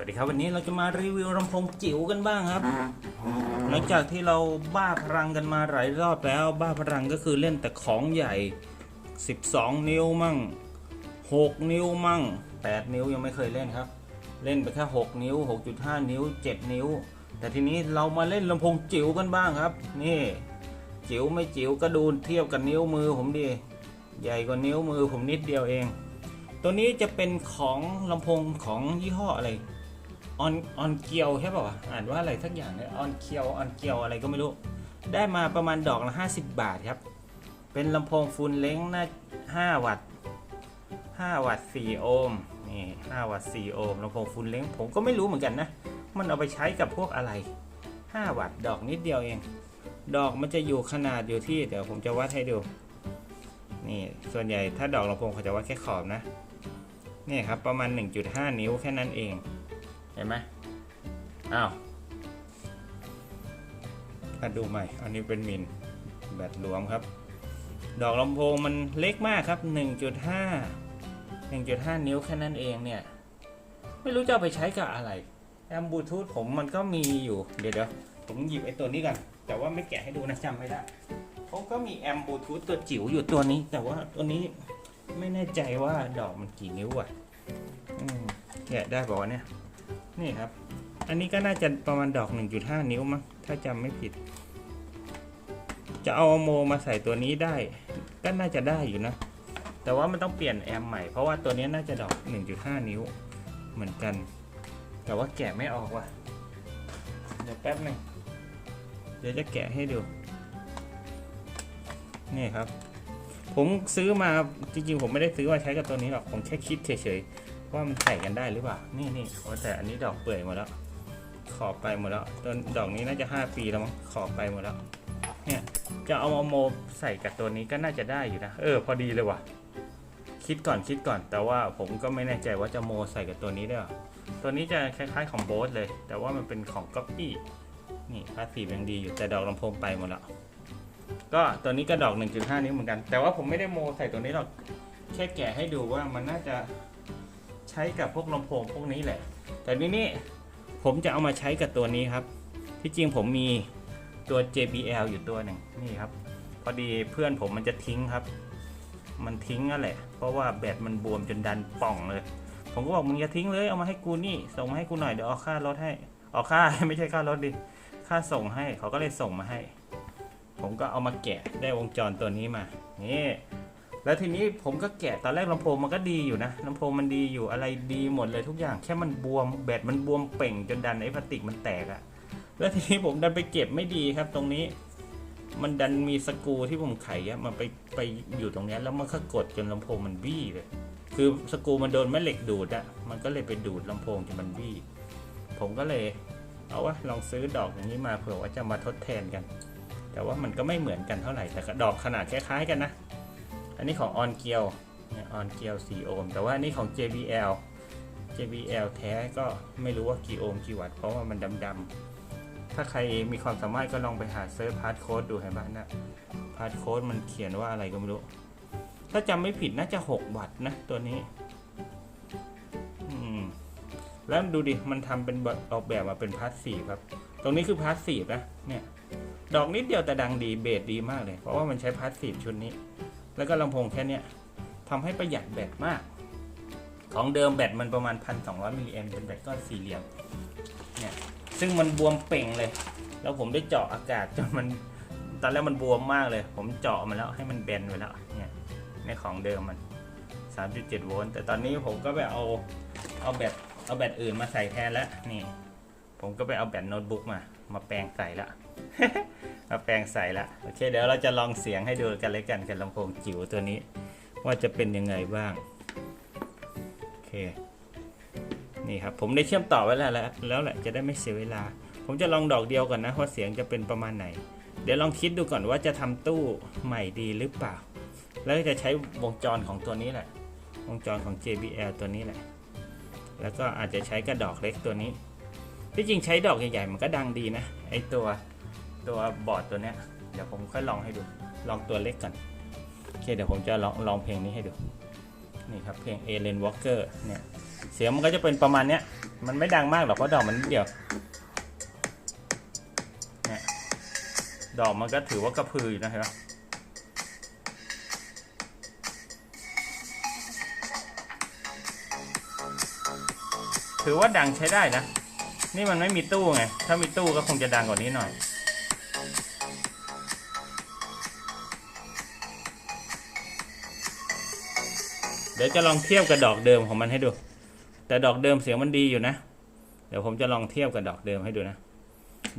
วัสดีครับวันนี้เราจะมารีวิวลำโพงจิ๋วกันบ้างครับ หลังจากที่เราบ้าพลังกันมาหลายรอบแล้ว บ้าพลังก็คือเล่นแต่ของใหญ่ 12 นิ้วมั่ง 6 นิ้วมั่ง 8 นิ้วยังไม่เคยเล่นครับ เล่นไปแค่ 6 นิ้ว 6.5 นิ้ว 7 นิ้ว แต่ทีนี้เรามาเล่นลำโพงจิ๋วกันบ้างครับ นี่ จิ๋วไม่จิ๋วก็ดูเทียบกับนิ้วมือผมดี ใหญ่กว่านิ้วมือผมนิดเดียวเองตัวนี้จะเป็นของลำโพงของยี่ห้ออะไร ออนออนเกียวใช่ป่าวอ่านว่าอะไรสักอย่างเนี่ยออนเกียวออนเกียวอะไรก็ไม่รู้ ได้มาประมาณดอกละ 50 บาทครับ เป็นลำโพงฟูลเล้งหน่า5วัตต์5วัตต์4โอห์มนี่5วัตต์4โอห์มลำโพงฟูลเล้งผมก็ไม่รู้เหมือนกันนะ มันเอาไปใช้กับพวกอะไร 5 วัตต์ดอกนิดเดียวเอง ดอกมันจะอยู่ขนาดอยู่ที่เดี๋ยวผมจะวัดให้ดู นี่ส่วนใหญ่ถ้าดอกลำโพงเขาจะวัดแค่ขอบนะนี่ครับประมาณ 1.5 นิ้วแค่นั้นเอง ห็นไหมอ้าวมาดูใหม่ อันนี้เป็นมิลแบตหลวมครับ ดอกลำโพงมันเล็กมากครับ 1.5 1.5 นิ้วแค่นั้นเองเนี่ย ไม่รู้จะเอาไปใช้กับอะไรแอมบลูทูธผมมันก็มีอยู่ เดี๋ยวเดี๋ยวผมหยิบไอ้ตัวนี้กันแต่ว่าไม่แกะให้ดูนะจำไม่ได้ผมก็มีแอมบลูทูธตัวจิ๋วอยู่ตัวนี้ แต่ว่าตัวนี้ไม่แน่ใจว่าดอกมันกี่นิ้วอะแกะได้ป่าวเนี่ย นี่ครับ อันนี้ก็น่าจะประมาณดอก 1.5 นิ้วมั้งถ้าจำไม่ผิด จะเอาโมมาใส่ตัวนี้ได้ ก็น่าจะได้อยู่นะ แต่ว่ามันต้องเปลี่ยนแอมใหม่ เพราะว่าตัวนี้น่าจะดอก 1.5 นิ้วเหมือนกัน แต่ว่าแกะไม่ออกว่ะ เดี๋ยวแป๊บหนึ่งเดี๋ยวจะแกะให้ดู นี่ครับ ผมซื้อมาจริงๆ ผมไม่ได้ซื้อมาใช้กับตัวนี้หรอก ผมแค่คิดเฉยๆ ว่ามันใส่กันได้หรือเปล่า นี่นี่โอ้แต่อันนี้ดอกเปื่อยหมดแล้ว ขอบไปหมดแล้วต้นดอกนี้น่าจะ 5 ปีแล้วมั้ง ขอบไปหมดแล้ว เนี่ยจะเอามาโมใส่กับตัวนี้ก็น่าจะได้อยู่นะ เออ พอดีเลยว่ะ คิดก่อนคิดก่อน แต่ว่าผมก็ไม่แน่ใจว่าจะโมใส่กับตัวนี้ได้หรอตัวนี้จะคล้ายๆของโบสเลย แต่ว่ามันเป็นของก๊อปปี้ นี่พาสียังดีอยู่แต่ดอกลำโพงไปหมดแล้ว ก็ตัวนี้ก็ดอก 1.5 นิ้วเหมือนกัน แต่ว่าผมไม่ได้โมใส่ตัวนี้หรอก แค่แกะให้ดูว่ามันน่าจะ ใช้กับพวกลำโพงพวกนี้แหละ แต่นี่นี่ผมจะเอามาใช้กับตัวนี้ครับ ที่จริงผมมีตัว JBL อยู่ตัวหนึ่งนี่ครับ พอดีเพื่อนผมมันจะทิ้งครับ มันทิ้งนั่นแหละ เพราะว่าแบตมันบวมจนดันป่องเลย ผมก็บอกมึงอย่าทิ้งเลยเอามาให้กูนี่ ส่งมาให้กูหน่อยเดี๋ยวเอาค่ารถให้เอาค่าไม่ใช่ค่ารถดิค่าส่งให้เขาก็เลยส่งมาให้ ผมก็เอามาแกะได้วงจรตัวนี้มานี่ แล้วทีนี้ผมก็แกะตอนแรกลำโพงมันก็ดีอยู่นะลำโพงมันดีอยู่อะไรดีหมดเลยทุกอย่างแค่มันบวมแบตมันบวมเป่งจนดันไอ้พลาสติกมันแตกอะแล้วทีนี้ผมดันไปเก็บไม่ดีครับ ตรงนี้ มันดันมีสกูที่ผมไขอะมันไปไปอยู่ตรงนี้แล้วมันก็กดจนลำโพงมันบี้เลยคือสกูมันโดนแม่เหล็กดูดอะมันก็เลยไปดูดลำโพงจนมันบี้ผมก็เลยเอาวะลองซื้อดอกอย่างนี้มาเผื่อว่าจะมาทดแทนกัน แต่ว่ามันก็ไม่เหมือนกันเท่าไหร่แต่ก็ดอกขนาดคล้ายๆกันนะ อันนี้ของออนเกียวเนี่ยออนเกียว4โอห์มแต่ว่าอันนี้ของ JBL JBL แท้ก็ไม่รู้ว่ากี่โอห์มกี่วัตต์เพราะว่ามันดำๆถ้าใครมีความสามารถก็ลองไปหาเซิร์ชพาร์ทโค้ดดูเห็นปะนะพาร์ทโค้ดมันเขียนว่าอะไรก็ไม่รู้ ถ้าจำไม่ผิดน่าจะ 6 วัตต์นะตัวนี้แล้วดูดิ มันทำเป็นออกแบบมาเป็นพาร์ตสซีฟครับ ตรงนี้คือพาร์ตสซีฟนะ เนี่ย ดอกนิดเดียวแต่ดังดี เบสดีมากเลย เพราะว่ามันใช้พาร์ตสซีฟชุดนี้ แล้วก็ลำโพงแค่นี้ทำให้ประหยัดแบตมาก ของเดิมแบตมันประมาณ 1,200มิลลิแอมเป็นแบตก้อนสี่เหลี่ยมเนี่ยซึ่งมันบวมเป่งเลย แล้วผมได้เจาะอากาศจนมันตอนแรกมันบวมมากเลย ผมเจาะมันแล้วให้มันแบนไปแล้วเนี่ยในของเดิมมัน 3.7 โวลต์แต่ตอนนี้ผมก็ไปเอาเอาแบตเอาแบตอื่นมาใส่แทนแล้วนี่ ผมก็ไปเอาแบตโน้ตบุ๊กมา มาแปลงใส่ละ มาแปลงใส่ละโอเคเดี๋ยวเราจะลองเสียงให้ดูกันเลยกันกับลำโพงจิ๋วตัวนี้ ว่าจะเป็นยังไงบ้างโอเคนี่ครับผมได้เชื่อมต่อไว้แล้วแหละแล้วแหละจะได้ไม่เสียเวลา ผมจะลองดอกเดียวก่อนนะว่าเสียงจะเป็นประมาณไหน เดี๋ยวลองคิดดูก่อนว่าจะทำตู้ใหม่ดีหรือเปล่า แล้วจะใช้วงจรของตัวนี้แหละ วงจรของ JBL ตัวนี้แหละ แล้วก็อาจจะใช้กระดอกเล็กตัวนี้ที่จริงใช้ดอกใหญ่ๆมันก็ดังดีนะไอตัว ตัวบอร์ดตัวเนี้ยเดี๋ยวผมค่อยลองให้ดูลองตัวเล็กก่อนโอเคเดี๋ยวผมจะลองลองเพลงนี้ให้ดูนี่ครับเพลง a l a n Walker เนี่ยเสียงมันก็จะเป็นประมาณเนี้ยมันไม่ดังมากหรอกเพราะดอกมันนิดเดียวเนี่ยดอกมันก็ถือว่ากระพืออยู่นะเห็นปะถือว่าดังใช้ได้นะ นี่มันไม่มีตู้ไง ถ้ามีตู้ก็คงจะดังกว่านี้หน่อย ดี๋ยวจะลองเทียบกับดอกเดิมของมันให้ดู แต่ดอกเดิมเสียงมันดีอยู่นะ เดี๋ยวผมจะลองเทียบกับดอกเดิมให้ดูนะ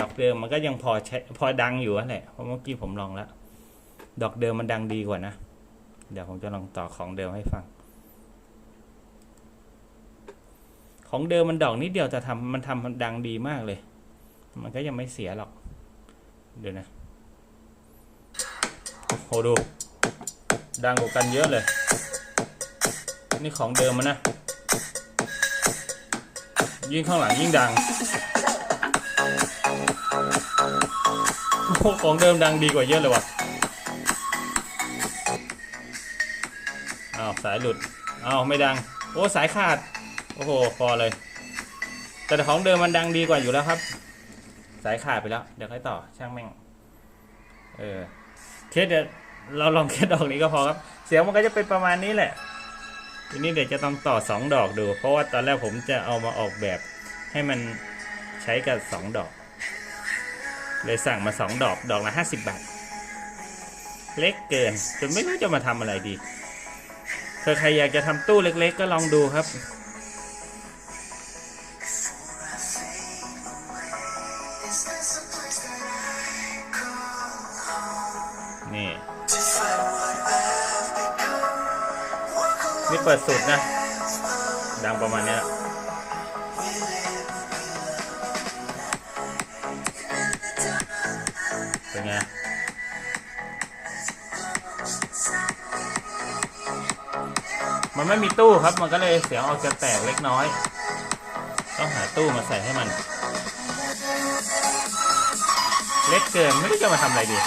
ดอกเดิมมันก็ยังพอใช้พอดังอยู่แหละ เพราะเมื่อกี้ผมลองแล้ว ดอกเดิมมันดังดีกว่านะ เดี๋ยวผมจะลองต่อของเดิมให้ฟัง ของเดิมมันดอกนิดเดียวแต่ทำมันทำมันดังดีมากเลย มันก็ยังไม่เสียหรอก เดี๋ยวนะ โหดู ดังกว่ากันเยอะเลย นี่ของเดิมมันนะ ยิ่งข้างหลังยิ่งดังโอ้ของเดิมดังดีกว่าเยอะเลยว่ะอ้าวสายหลุดอ้าวไม่ดัง โอ้สายขาด โอ้โหพอเลย แต่ของเดิมมันดังดีกว่าอยู่แล้วครับ สายขาดไปแล้ว เดี๋ยวค่อยต่อช่างแม่ง เออเคสเดี๋ยวเราลองแค่ดอกนี้ก็พอครับ เสียงมันก็จะเป็นประมาณนี้แหละ ทีนี้เดี๋ยวจะต้องต่อสองดอกดู เพราะว่าตอนแรกผมจะเอามาออกแบบให้มันใช้กับสองดอก เลยสั่งมาสองดอกดอกละห้าสิบบาท เล็กเกินจนไม่รู้จะมาทำอะไรดีเธอใครอยากจะทำตู้เล็ก ๆ ก็ลองดูครับ ปิดสุดนะ ดังประมาณนี้เป็นไงมันไม่มีตู้ครับ มันก็เลยเสียงออกจะแตกเล็กน้อย ต้องหาตู้มาใส่ให้มัน เล็กเกินไม่รู้จะมาทำอะไรดี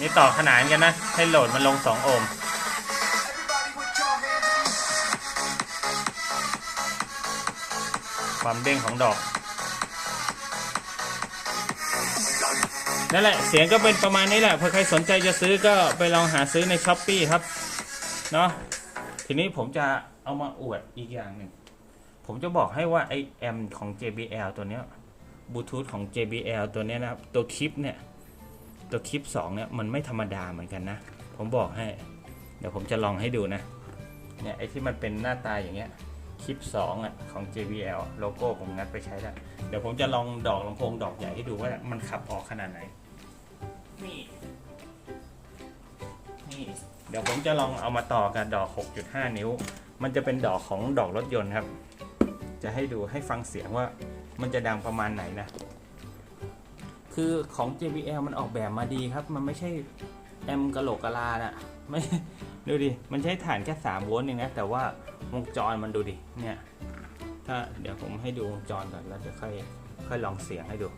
นี่ต่อขนานกันนะ ให้โหลดมันลง 2 โอห์มความเด้งของดอกนั่นแหละเสียงก็เป็นประมาณนี้แหละเผื่อใครสนใจจะซื้อก็ไปลองหาซื้อในช้อปปีครับเนาะทีนี้ผมจะเอามาอวดอีกอย่างหนึ่งผมจะบอกให้ว่าไอแอมของ JBL ตัวเนี้ยบลูทูธของ JBL ตัวเนี้ยนะครับตัวคลิปเนี่ย ตัวคลิป2เนี่ยมันไม่ธรรมดาเหมือนกันนะ ผมบอกให้ เดี๋ยวผมจะลองให้ดูนะ เนี่ยไอ้ที่มันเป็นหน้าตาอย่างเงี้ยคลิป2อะของ JBL โลโก้ผมงัดไปใช้ได้ว เดี๋ยวผมจะลองดอกลำโพงดอกใหญ่ให้ดูว่ามันขับออกขนาดไหน นี่ นี่ เดี๋ยวผมจะลองเอามาต่อกับดอก 6.5 นิ้ว มันจะเป็นดอกของดอกรถยนต์ครับ จะให้ดูให้ฟังเสียงว่ามันจะดังประมาณไหนนะ คือของ JBL มันออกแบบมาดีครับ มันไม่ใช่แอมกะโหลกกะลานะไม่ดูดิ มันใช้ฐานแค่3โวลต์เองนะ แต่ว่าวงจรมันดูดิ เนี่ย ถ้าเดี๋ยวผมให้ดูวงจรก่อนแล้วจะค่อยค่อยลองเสียงให้ดู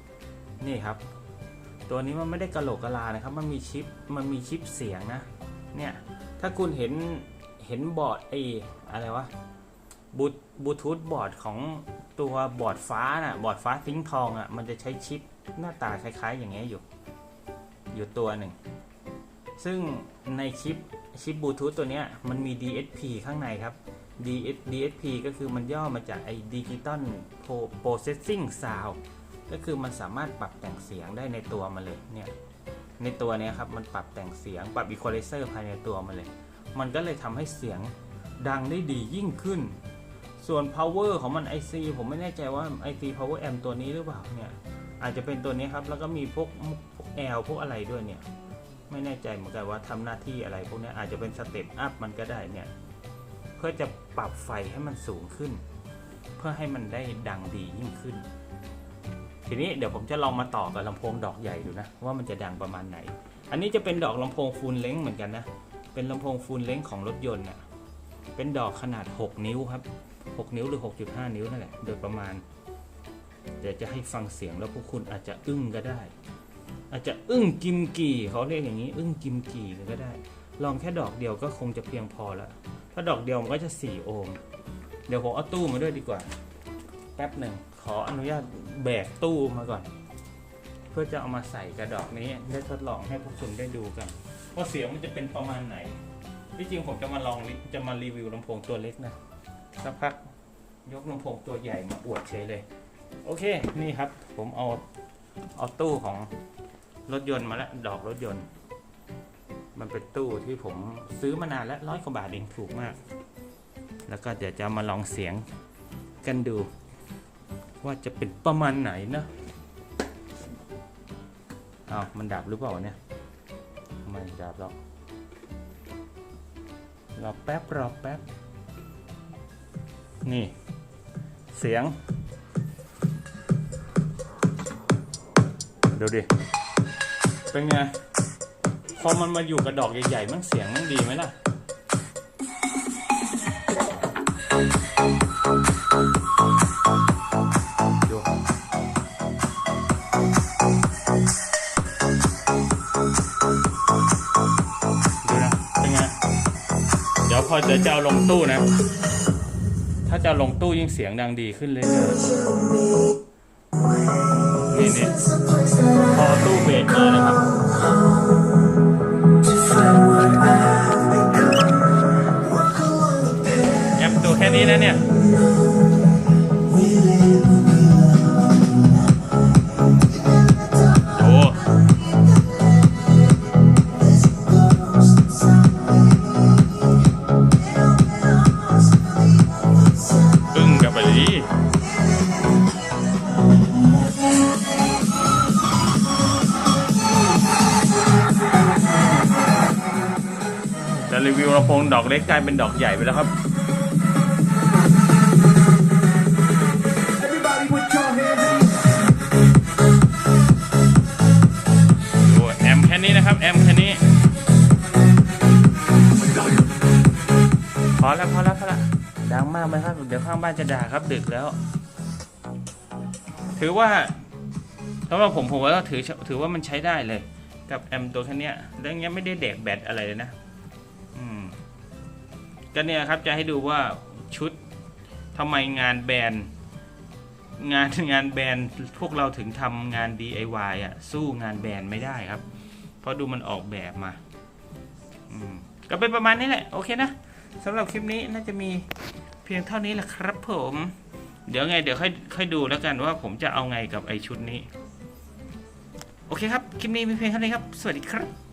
นี่ครับ ตัวนี้มันไม่ได้กะโหลกกะลานะครับ มันมีชิป มันมีชิปเสียงนะ เนี่ย ถ้าคุณเห็น เห็นบอร์ดไอ้อะไรวะบูบลูทูธบอร์ดของตัวบอร์ดฟ้าน่ะ บอร์ดฟ้าซิงทองอะ มันจะใช้ชิป หน้าตาคล้ายๆ อย่างเงี้ยอยู่ อยู่ตัวหนึ่ง ซึ่งในชิปชิปบลูทูธตัวเนี้ยมันมี DSP ข้างในครับ DS DSP ก็คือมันย่อมาจากไอ้ Digital Pro- Processing Sound ก็คือมันสามารถปรับแต่งเสียงได้ในตัวมันเลยเนี่ยในตัวเนี้ยครับมันปรับแต่งเสียงปรับ Equalizer ภายในตัวมันเลย มันก็เลยทำให้เสียงดังได้ดียิ่งขึ้น ส่วน power ของมัน IC ผมไม่แน่ใจว่า IC power amp ตัวนี้หรือเปล่าเนี่ย อาจจะเป็นตัวนี้ครับ แล้วก็มีพวกพวก L พวกอะไรด้วยเนี่ย ไม่แน่ใจเหมือนกันว่าทำหน้าที่อะไรพวกนี้อาจจะเป็นสเต็ปอัพมันก็ได้เนี่ย เพื่อจะปรับไฟให้มันสูงขึ้น เพื่อให้มันได้ดังดียิ่งขึ้น ทีนี้เดี๋ยวผมจะลองมาต่อกับลำโพงดอกใหญ่ดูนะ ว่ามันจะดังประมาณไหน อันนี้จะเป็นดอกลำโพงฟูลเล้งเหมือนกันนะ เป็นลำโพงฟูลเล้งของรถยนต์น่ะเป็นดอกขนาด 6 นิ้วครับ 6 นิ้วหรือ 6.5 นิ้วนั่นแหละ โดยประมาณ เดี๋ยวจะให้ฟังเสียงแล้วพวกคุณอาจจะอึ้งก็ได้ อาจจะอึ้งกิมกี่เขาเรียกอย่างนี้ อึ้งกิมกี่ก็ได้ ลองแค่ดอกเดียวก็คงจะเพียงพอล้วถ้าดอกเดียวมันก็จะ 4 โอห์มเดี๋ยวผมเอาตู้มาด้วยดีกว่า แป๊บหนึ่งขออนุญาตแบกตู้มาก่อน เพื่อจะเอามาใส่กระดอกนี้ได้ทดลองให้พวกคุณได้ดูกันว่าเสียงมันจะเป็นประมาณไหนที่จริงผมจะมาลองจะมารีวิวลำโพงตัวเล็กนะสักพักยกลำโพงตัวใหญ่มาอวดเฉยเลย โอเค นี่ครับ ผมเอาเอาตู้ของรถยนต์มาแล้วดอกรถยนต์ มันเป็นตู้ที่ผมซื้อมานานแล้วร้อยกว่าบาทเองถูกมาก แล้วก็เดี๋ยวจะมาลองเสียงกันดู ว่าจะเป็นประมาณไหนนะอ้าวมันดับหรือเปล่าเนี่ยไม่ดับหรอกรอแป๊บรอแป๊บ นี่ เสียง ดูดิ เป็นไง พอมันมาอยู่กับดอกใหญ่ๆ มันเสียงมันดีไหมล่ะเดี๋ยวพอจะจะเอาลงตู้นะ ถ้าจะเอาลงตู้ยิ่งเสียงดังดีขึ้นเรื่อย นี่นี่พอตู้เบสมานะครับแอปตัวแค่นี้นะเนี่ย ดอกเล็กกลายเป็นดอกใหญ่ไปแล้วครับ Everybody put your hands in ดูแอมแค่นี้นะครับ แอมแค่นี้ พอแล้วพอแล้วพอแล้วดังมากไหมครับ เดี๋ยวข้างบ้านจะด่าครับดึกแล้ว ถือว่าสำหรับผมผมว่าถือถือว่ามันใช้ได้เลย กับแอมตัวแค่เนี้ยแล้วยังไม่ได้เด็กแบตอะไรเลยนะอืม ก็เนี่ยครับจะให้ดูว่าชุดทำไมงานแบรนด์งานงานแบรนด์พวกเราถึงทำงาน DIY อะสู้งานแบรนด์ไม่ได้ครับ เพราะดูมันออกแบบมาอืมก็เป็นประมาณนี้แหละ โอเคนะสำหรับคลิปนี้น่าจะมีเพียงเท่านี้แหละครับผม เดี๋ยวไงเดี๋ยวค่อยค่อยดูแล้วกันว่าผมจะเอาไงกับไอชุดนี้ โอเคครับ คลิปนี้มีเพียงเท่านี้ครับ สวัสดีครับ